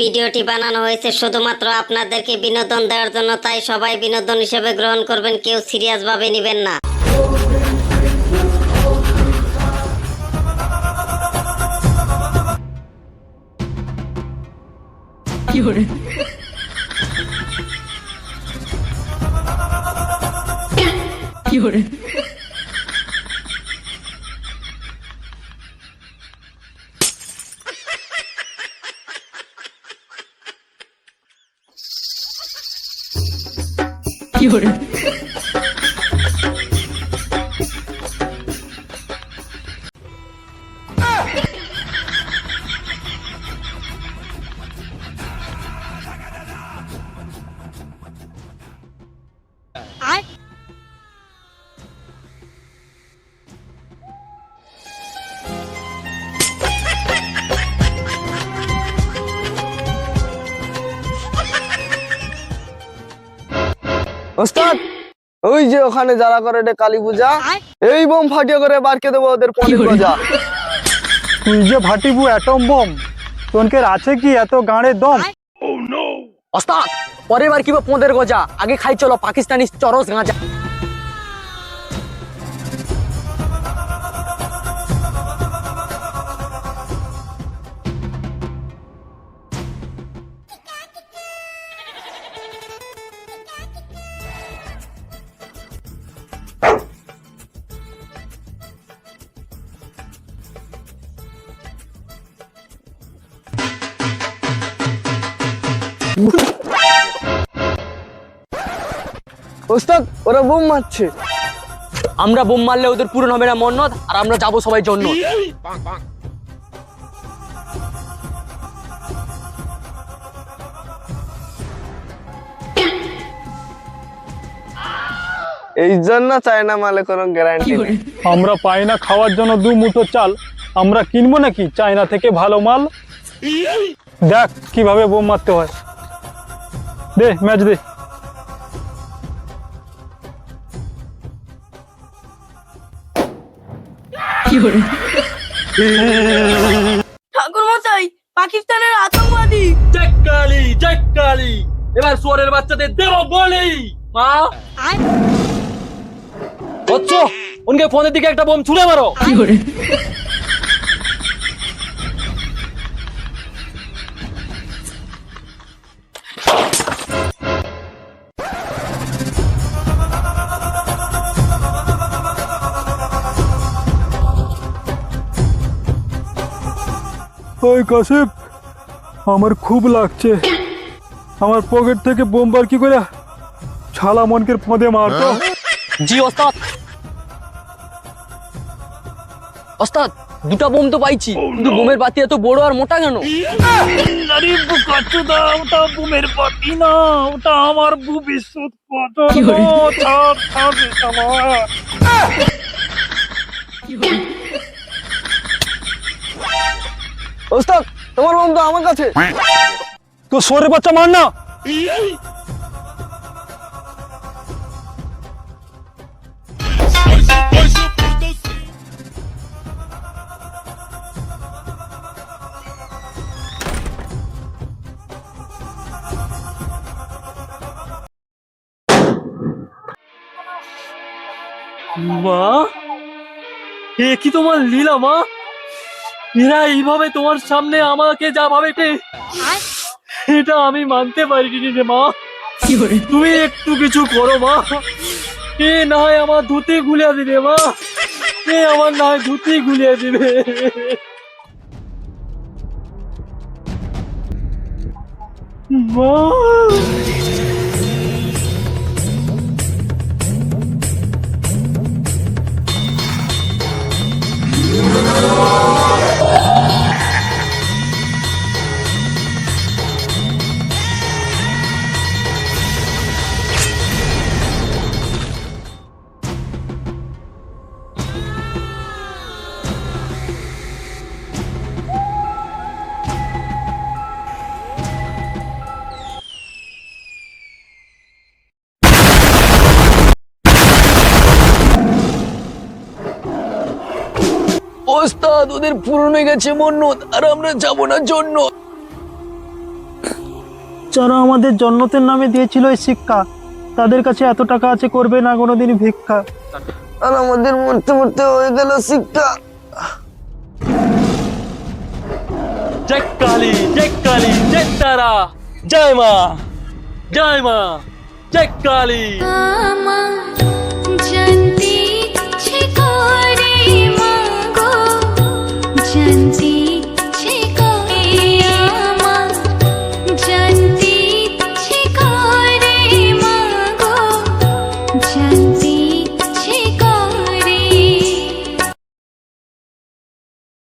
ভিডিওটি বানানো হয়েছে শুধুমাত্র আপনাদেরকে বিনোদন দেওয়ার জন্য, তাই সবাই বিনোদন হিসেবে গ্রহণ করবেন, কেউ সিরিয়াস ভাবে নেবেন না। 夜。ওস্তাদ ওই যে ওখানে যারা করে রে কালী পূজা এই বোম ফাটিয়ে করে বারকে দেবো ওদের পনির গজা তুই যে ফাটিবু অ্যাটম বোম তোনকের আছে কি? এত গাঁড়ে দম? ওস্তাদ পরের বার কিবা পোঁদের গজা? আগে খাই চলো পাকিস্তানি চরস গাঁজা। ওস্তাদ ওরা বোম মারছে। আমরা বোম মারলে ওদের পূরণ হবে না মন্নত আর আমরা যাব সবাই জন্য। এই জন্য চায়না মালে কোনো গ্যারান্টি আমরা পাই না খাওয়ার জন্য দু মুঠো চাল। আমরা কিনবো নাকি? চায়না থেকে ভালো মাল। দেখ কীভাবে বোম মারতে হয়। দে ম্যাচ দে। ঠাকুর মশাই পাকিস্তানের আতঙ্কবাদী। জয়কালী জয়কালী এবার সোরের বাচ্চাদের দেব বলি মা। বচ্চ উনকে ফোনের দিকে একটা বোম ছুড়ে মারো। ওই কাশিপ আমার খুব লাগছে। আমার পকেট থেকে বোমবার কি করে? ছালা মনকের ফোঁদে মারতো। জি ওস্তাদ। ওস্তাদ দুটা বোম তো পাইছি। কিন্তু বোমের বাতি এত বড় আর মোটা কেন? আরে বুকাচুদা ওটা বুমের পাতি না ওটা আমার ভবিষ্যৎ পতন ছাড় ছাড় ওস্তাদ, তোমার তো আমার কাছে। তো সরে বাচ্চা মার না। মা, এ কি তোমার লীলা, মা? এরা এইভাবে তোমার সামনে আমাকে যা ভাবে এটা আমি মানতে পারিনি রে মা। তুমি একটু কিছু করো মা। এ না হয় আমার ধুতি গুলিয়ে দিবে মা। এ আমার না হয় ধুতি গুলিয়ে দিবে। মা। ওস্তাদ ওদের পূরণ হয়ে গেছে মন্নত আর আমরা যাব না জন্য। যারা আমাদের জন্নতের নামে দিয়েছিল এই শিক্ষা তাদের কাছে এত টাকা আছে করবে না কোনোদিন ভিক্ষা। আর আমাদের মরতে মরতে হয়ে গেল শিক্ষা। জয় কালী জয় কালী জয় তারা জয় মা জয় মা জয় কালী।